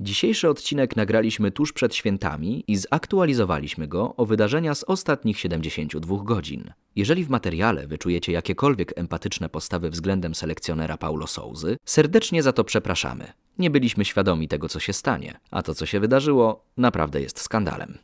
Dzisiejszy odcinek nagraliśmy tuż przed świętami i zaktualizowaliśmy go o wydarzenia z ostatnich 72 godzin. Jeżeli w materiale wyczujecie jakiekolwiek empatyczne postawy względem selekcjonera Paulo Souzy, serdecznie za to przepraszamy. Nie byliśmy świadomi tego, co się stanie, a to, co się wydarzyło, naprawdę jest skandalem.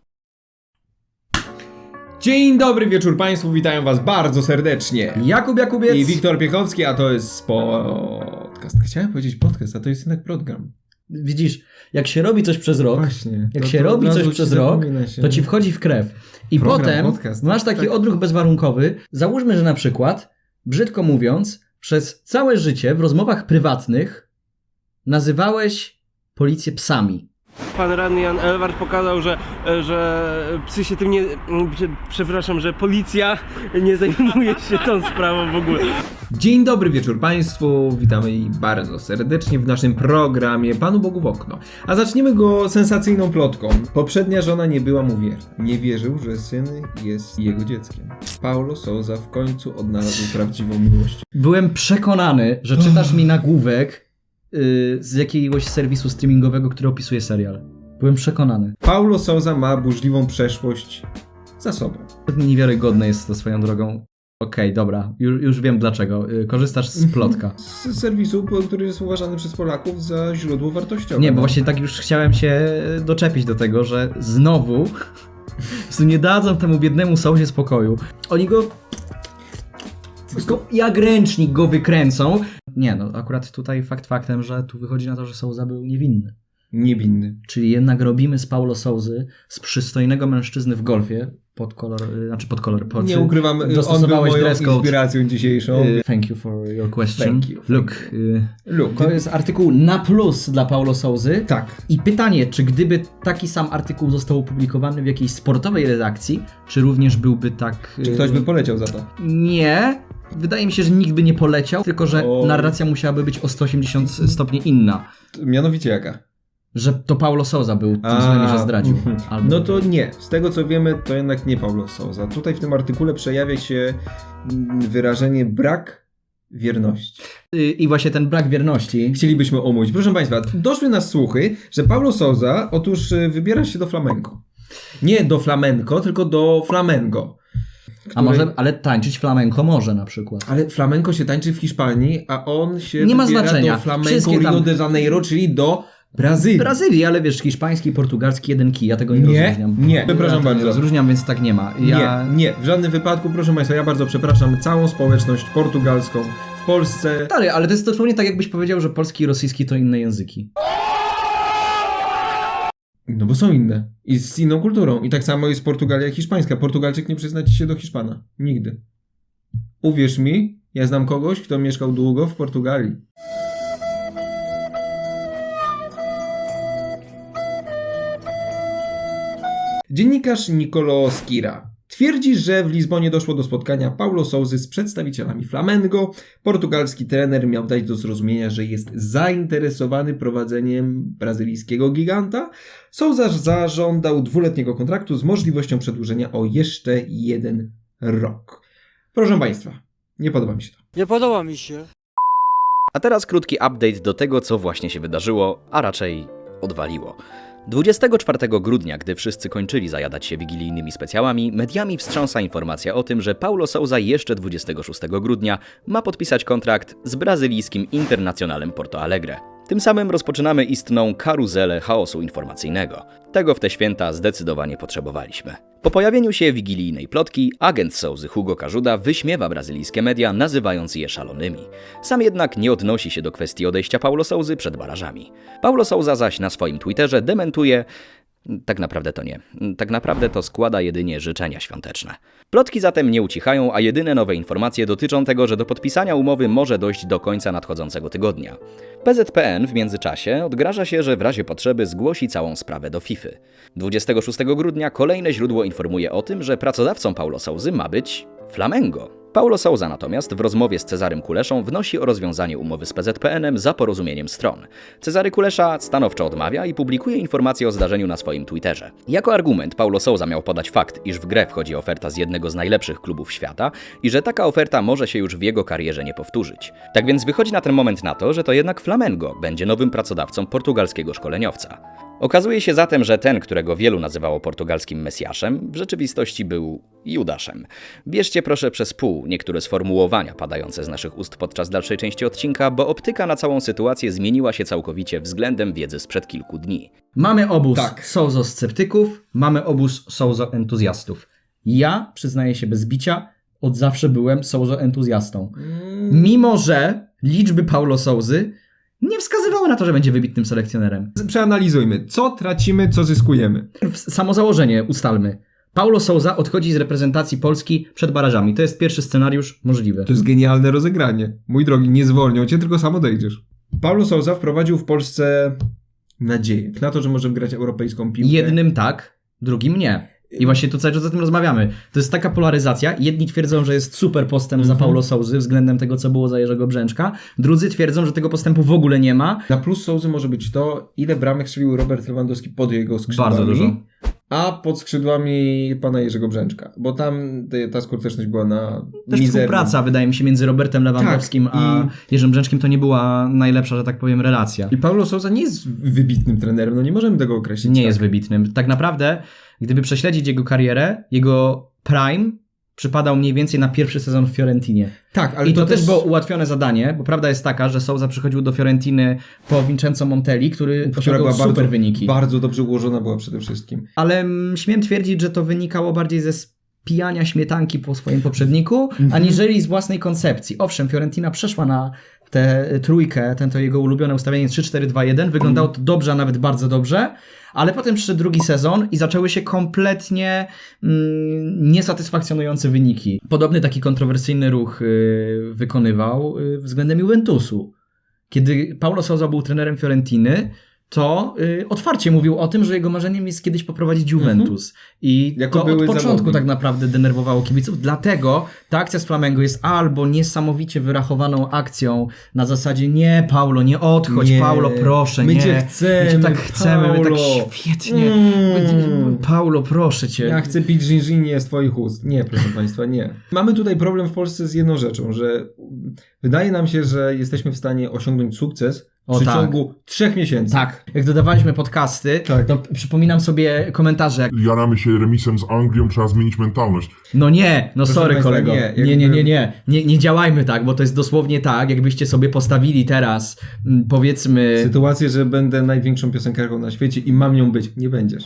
Dzień dobry wieczór Państwu, witają Was bardzo serdecznie. Jakub Jakubiec. I Wiktor Piechowski, a to jest podcast. Chciałem powiedzieć podcast, a to jest jednak program. Widzisz, jak się robi coś przez rok, Właśnie. jak to- się to robi coś ci przez rok, się. to ci wchodzi w krew. I Program, potem podcast, masz taki tak. odruch bezwarunkowy. Załóżmy, że na przykład, brzydko mówiąc, przez całe życie w rozmowach prywatnych nazywałeś policję psami. Pan radny Jan Elwart pokazał, że, że psy się tym nie. prze- Przepraszam, że policja nie zajmuje się tą sprawą w ogóle. Dzień dobry wieczór Państwu, witamy bardzo serdecznie w naszym programie Panu Bogu w okno. A zaczniemy go sensacyjną plotką. Poprzednia żona nie była mu wierna. Nie wierzył, że syn jest jego dzieckiem. Paulo Souza w końcu odnalazł prawdziwą miłość. Byłem przekonany, że czytasz mi nagłówek yy, z jakiegoś serwisu streamingowego, który opisuje serial. Byłem przekonany. Paulo Souza ma burzliwą przeszłość za sobą. Niewiarygodne jest to swoją drogą. Okej, dobra, już, już wiem dlaczego. Yy, korzystasz z plotka. Z serwisu, który jest uważany przez Polaków za źródło wartościowe. Nie, bo właśnie tak już chciałem się doczepić do tego, że znowu nie dadzą temu biednemu Souzie spokoju. Oni go tylko jak ręcznik go wykręcą. Nie, no akurat tutaj fakt faktem, że tu wychodzi na to, że Souza był niewinny. Niewinny. Czyli jednak robimy z Paulo Souzy, z przystojnego mężczyzny w golfie, pod kolor, y, znaczy pod kolor, pod, Nie ukrywam, on był moją inspiracją dzisiejszą. Y, Thank you for your question. Thank you, Look, y, Look, to jest artykuł na plus dla Paulo Souzy. tak. I pytanie, czy gdyby taki sam artykuł został opublikowany w jakiejś sportowej redakcji, czy również byłby tak. Czy y, ktoś by poleciał za to? Nie. Wydaje mi się, że nikt by nie poleciał, tylko że O. narracja musiałaby być o 180 stopni inna. Mianowicie jaka? Że to Paulo Souza był tym A, złym, że zdradził. Albo... No to nie. Z tego co wiemy, to jednak nie Paulo Souza. Tutaj w tym artykule przejawia się mm, wyrażenie brak wierności. Y, I właśnie ten brak wierności. Chcielibyśmy omówić. Proszę Państwa, doszły nas słuchy, że Paulo Souza otóż y, wybiera się do flamenco. Nie do flamenco, tylko do flamengo. A które- może, ale tańczyć flamenco może na przykład. Ale flamenco się tańczy w Hiszpanii, a on się Nie ma znaczenia. do Wszystkie tam- Rio de Janeiro, czyli do Brazylii. Brazylii, ale wiesz, hiszpański i portugalski jeden kij, ja tego nie, Nie, rozróżniam. nie, przepraszam ja bardzo. Nie rozróżniam, więc tak nie ma. Ja... Nie, nie, w żadnym wypadku, proszę Państwa, ja bardzo przepraszam całą społeczność portugalską w Polsce. Stary, ale to jest totalnie tak, jakbyś powiedział, że polski i rosyjski to inne języki. No bo są inne. I z inną kulturą. I tak samo jest Portugalia i hiszpańska. Portugalczyk nie przyzna ci się do Hiszpana. Nigdy. Uwierz mi, ja znam kogoś, kto mieszkał długo w Portugalii. Dziennikarz Nicolo Skira twierdzi, że w Lizbonie doszło do spotkania Paulo Souzy z przedstawicielami Flamengo. Portugalski trener miał dać do zrozumienia, że jest zainteresowany prowadzeniem brazylijskiego giganta. Souza zażądał dwuletniego kontraktu z możliwością przedłużenia o jeszcze jeden rok. Proszę Państwa, nie podoba mi się to. Nie podoba mi się. A teraz krótki update do tego, co właśnie się wydarzyło, a raczej odwaliło. 24 grudnia, gdy wszyscy kończyli zajadać się wigilijnymi specjałami, mediami wstrząsa informacja o tym, że Paulo Souza jeszcze 26 grudnia ma podpisać kontrakt z brazylijskim Internacjonalem Porto Alegre. Tym samym rozpoczynamy istną karuzelę chaosu informacyjnego. Tego w te święta zdecydowanie potrzebowaliśmy. Po pojawieniu się wigilijnej plotki, agent Souzy Hugo Kajuda wyśmiewa brazylijskie media, nazywając je szalonymi. Sam jednak nie odnosi się do kwestii odejścia Paulo Souzy przed barażami. Paulo Souza zaś na swoim Twitterze dementuje tak naprawdę to nie. Tak naprawdę to składa jedynie życzenia świąteczne. Plotki zatem nie ucichają, a jedyne nowe informacje dotyczą tego, że do podpisania umowy może dojść do końca nadchodzącego tygodnia. PZPN w międzyczasie odgraża się, że w razie potrzeby zgłosi całą sprawę do FIFA. 26 grudnia kolejne źródło informuje o tym, że pracodawcą Paulo Souzy ma być Flamengo. Paulo Souza natomiast w rozmowie z Cezarym Kuleszą wnosi o rozwiązanie umowy z PZPN-em za porozumieniem stron. Cezary Kulesza stanowczo odmawia i publikuje informacje o zdarzeniu na swoim Twitterze. Jako argument Paulo Souza miał podać fakt, iż w grę wchodzi oferta z jednego z najlepszych klubów świata i że taka oferta może się już w jego karierze nie powtórzyć. Tak więc wychodzi na ten moment na to, że to jednak Flamengo będzie nowym pracodawcą portugalskiego szkoleniowca. Okazuje się zatem, że ten, którego wielu nazywało portugalskim Mesjaszem, w rzeczywistości był Judaszem. Bierzcie proszę przez pół niektóre sformułowania padające z naszych ust podczas dalszej części odcinka, bo optyka na całą sytuację zmieniła się całkowicie względem wiedzy sprzed kilku dni. Mamy obóz Tak. Sceptyków, mamy obóz entuzjastów. Ja, przyznaję się bez bicia, od zawsze byłem Souzo entuzjastą. Mimo, że liczby Paulo Souzy nie wskazywały na to, że będzie wybitnym selekcjonerem. Przeanalizujmy, co tracimy, co zyskujemy. Samo założenie ustalmy. Paulo Souza odchodzi z reprezentacji Polski przed barażami. To jest pierwszy scenariusz możliwy. To jest genialne rozegranie. Mój drogi, nie zwolnią cię, tylko sam odejdziesz. Paulo Souza wprowadził w Polsce nadzieję na to, że możemy grać europejską piłkę. Jednym tak, drugim nie. I właśnie tu cały czas o tym rozmawiamy. To jest taka polaryzacja. Jedni twierdzą, że jest super postęp za Mhm. Paulo Souzy względem tego, co było za Jerzego Brzęczka. Drudzy twierdzą, że tego postępu w ogóle nie ma. Na plus Souzy może być to, ile bramek strzelił Robert Lewandowski pod jego skrzydłami. Bardzo dużo. A pod skrzydłami pana Jerzego Brzęczka. Bo tam te, ta skuteczność była na Też mizerną. współpraca, wydaje mi się, między Robertem Lewandowskim Tak, a i- Jerzym Brzęczkiem to nie była najlepsza, że tak powiem, relacja. I Paulo Souza nie jest wybitnym trenerem, no nie możemy tego określić. Nie tak. jest wybitnym. Tak naprawdę, gdyby prześledzić jego karierę, jego prime przypadał mniej więcej na pierwszy sezon w Fiorentinie. Tak, ale I to, też było ułatwione zadanie, bo prawda jest taka, że Souza przychodził do Fiorentiny po Vincenzo Montelli, który która była super bardzo, wyniki. bardzo dobrze ułożona była przede wszystkim. Ale mm, śmiem twierdzić, że to wynikało bardziej ze spijania śmietanki po swoim poprzedniku, Mhm. aniżeli z własnej koncepcji. Owszem, Fiorentina przeszła na tę trójkę, ten to jego ulubione ustawienie 3-4-2-1. Wyglądało to dobrze, a nawet bardzo dobrze. Ale potem przyszedł drugi sezon i zaczęły się kompletnie mm, niesatysfakcjonujące wyniki. Podobny taki kontrowersyjny ruch y, wykonywał y, względem Juventusu. Kiedy Paulo Sousa był trenerem Fiorentiny, to y, otwarcie mówił o tym, że jego marzeniem jest kiedyś poprowadzić Juventus. I Mhm. Jako to od początku zawodnik. tak naprawdę denerwowało kibiców. Dlatego ta akcja z Flamengo jest albo niesamowicie wyrachowaną akcją na zasadzie nie, Paulo, nie odchodź, Nie, Paulo, proszę, my nie. cię chcemy, my cię tak chcemy, my tak Paulo. świetnie. Mm. Paulo, proszę cię. Ja chcę pić żinżynie z twoich ust. Nie, proszę państwa, nie. Mamy tutaj problem w Polsce z jedną rzeczą, że wydaje nam się, że jesteśmy w stanie osiągnąć sukces w O, tak. przeciągu trzech miesięcy. Tak, jak dodawaliśmy podcasty, Tak. to przypominam sobie komentarze, jak jaramy się remisem z Anglią, trzeba zmienić mentalność. No nie, no Proszę sorry państwa, kolego. nie, nie, nie, nie, nie, nie. Nie działajmy tak, bo to jest dosłownie tak, jakbyście sobie postawili teraz, mm, powiedzmy... Sytuację, że będę największą piosenkarką na świecie i mam nią być. Nie będziesz.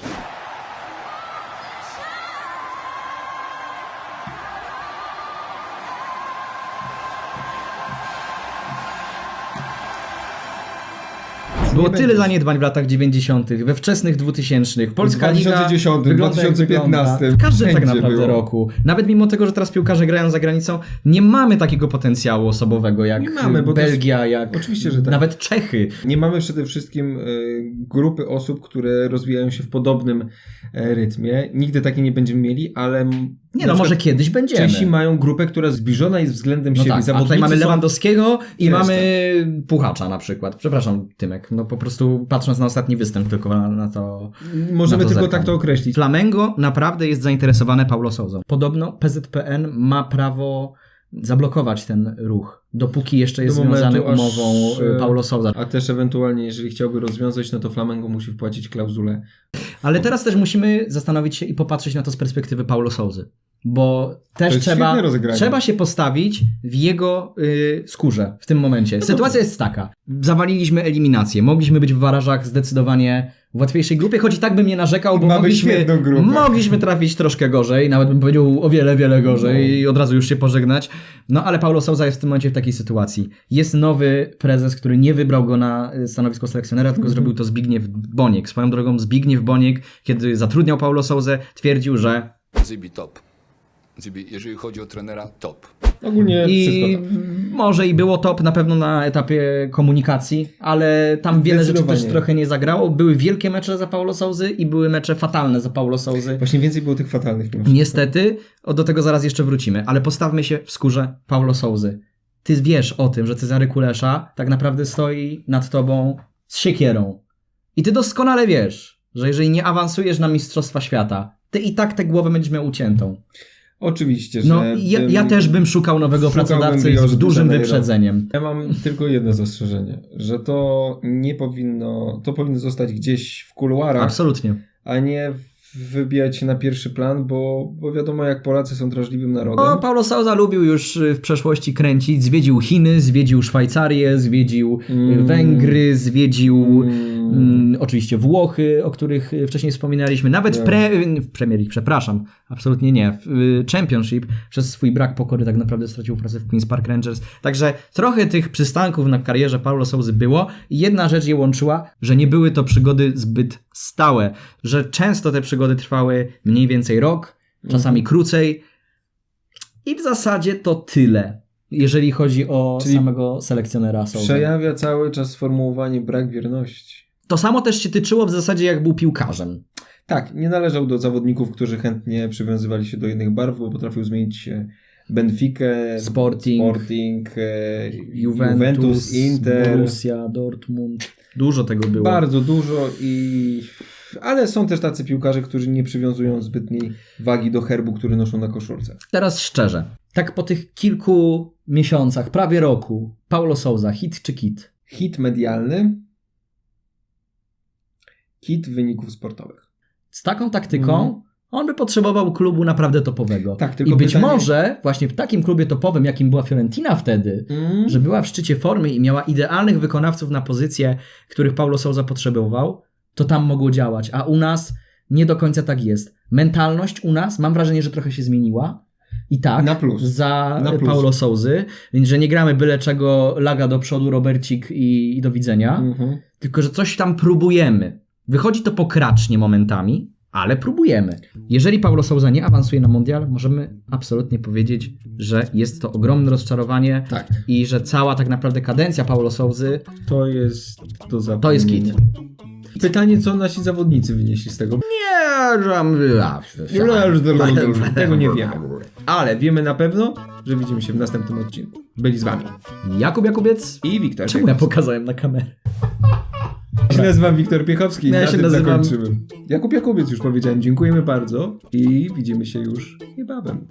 Było tyle będziesz. zaniedbań w latach 90., we wczesnych 2000. Polska W 2010, Liga wygląda jak 2015, wygląda. W każdym tak naprawdę było. roku. Nawet mimo tego, że teraz piłkarze grają za granicą, nie mamy takiego potencjału osobowego jak Nie mamy, bo to jest- Belgia, jak Oczywiście, że tak. nawet Czechy. Nie mamy przede wszystkim y, grupy osób, które rozwijają się w podobnym e, rytmie. Nigdy takiej nie będziemy mieli, ale. Nie no, może przykład kiedyś będziemy. Czesi mają grupę, która zbliżona jest względem No siebie. tak, a tutaj mamy są- Lewandowskiego i i mamy Puchacza na przykład. Przepraszam, Tymek, no po prostu patrząc na ostatni występ tylko na, na to... Możemy na to tylko zerkam. tak to określić. Flamengo naprawdę jest zainteresowane Paulo Souzą. Podobno PZPN ma prawo zablokować ten ruch, dopóki jeszcze jest Do związany aż, umową e, y, Paulo Souza. A też ewentualnie, jeżeli chciałby rozwiązać, no to Flamengo musi wpłacić klauzulę. Ale teraz też musimy zastanowić się i popatrzeć na to z perspektywy Paulo Souzy. Bo też trzeba, trzeba się postawić w jego y, skórze w tym momencie. Sytuacja jest taka. Zawaliliśmy eliminację. Mogliśmy być w barażach zdecydowanie w łatwiejszej grupie, choć i tak bym nie narzekał, bo Mamy mogliśmy, świetną grupę. mogliśmy trafić troszkę gorzej, nawet bym powiedział o wiele, wiele gorzej No. i od razu już się pożegnać. No ale Paulo Souza jest w tym momencie w takiej sytuacji. Jest nowy prezes, który nie wybrał go na y, stanowisko selekcjonera, tylko Mhm. zrobił to Zbigniew Boniek. Swoją drogą Zbigniew Boniek, kiedy zatrudniał Paulo Souzę, twierdził, że Zibi top. Zibi, jeżeli chodzi o trenera, top. Ogólnie wszystko I tak. może i było top na pewno na etapie komunikacji, ale tam wiele rzeczy też trochę nie zagrało. Były wielkie mecze za Paulo Souzy i były mecze fatalne za Paulo Souzy. Właśnie więcej było tych fatalnych wszystko. Niestety, o, do tego zaraz jeszcze wrócimy, ale postawmy się w skórze Paulo Souzy. Ty wiesz o tym, że Cezary Kulesza tak naprawdę stoi nad tobą z siekierą. I ty doskonale wiesz, że jeżeli nie awansujesz na Mistrzostwa Świata, ty i tak tę głowę będziesz miał uciętą. Oczywiście, że... No, ja, ja też bym szukał nowego pracodawcy z dużym wyprzedzeniem. Ja mam tylko jedno zastrzeżenie, że to nie powinno, to powinno zostać gdzieś w kuluarach, Absolutnie. a nie wybijać się na pierwszy plan, bo, bo wiadomo jak Polacy są drażliwym narodem. No, Paulo Souza lubił już y, w przeszłości kręcić. Zwiedził Chiny, zwiedził Szwajcarię, zwiedził y, Mm. Węgry, zwiedził Mm. Mm, oczywiście Włochy, o których y, wcześniej wspominaliśmy. Nawet w, Tak. pre, w Premier League, przepraszam, absolutnie nie. W y, Championship przez swój brak pokory tak naprawdę stracił pracę w Queen's Park Rangers. Także trochę tych przystanków na karierze Paulo Souzy było. Jedna rzecz je łączyła, że nie były to przygody zbyt stałe, że często te przygody trwały mniej więcej rok, czasami krócej. I w zasadzie to tyle, jeżeli chodzi o Czyli samego selekcjonera Souza. Przejawia cały czas sformułowanie brak wierności. To samo też się tyczyło w zasadzie jak był piłkarzem. Tak, nie należał do zawodników, którzy chętnie przywiązywali się do jednych barw, bo potrafił zmienić Benfikę, Sporting, Sporting e, Juventus, Juventus, Inter. Borussia, Dortmund. Dużo tego było. Bardzo dużo i... Ale są też tacy piłkarze, którzy nie przywiązują zbytniej wagi do herbu, który noszą na koszulce. Teraz szczerze, tak po tych kilku miesiącach, prawie roku, Paulo Souza, hit czy kit? Hit medialny, kit wyników sportowych. Z taką taktyką Mhm. on by potrzebował klubu naprawdę topowego. Tak, tylko I być pytanie- może właśnie w takim klubie topowym, jakim była Fiorentina wtedy, Mm. że była w szczycie formy i miała idealnych wykonawców na pozycje, których Paulo Souza potrzebował, to tam mogło działać. A u nas nie do końca tak jest. Mentalność u nas, mam wrażenie, że trochę się zmieniła. I tak, Na plus. za Na plus. Paulo Souzy, więc że nie gramy byle czego, laga do przodu, Robercik i, i do widzenia, Mhm. tylko że coś tam próbujemy. Wychodzi to pokracznie momentami, ale próbujemy. Jeżeli Paulo Souza nie awansuje na mundial, możemy absolutnie powiedzieć, że jest to ogromne rozczarowanie Tak, i że cała tak naprawdę kadencja Paulo Souzy to jest do zapomnienia. to jest kit. Pytanie, co nasi zawodnicy wynieśli z tego? Nie, Tego nie wiemy. Ale wiemy na pewno, że widzimy się w następnym odcinku. Byli z wami. Jakub Jakubiec. I Wiktor Czemu ja pokazałem na kamerę? Ja się nazywam Wiktor Piechowski i Ja na się tym nazywam- zakończymy. Jakub Jakubiec już powiedziałem. Dziękujemy bardzo i widzimy się już niebawem.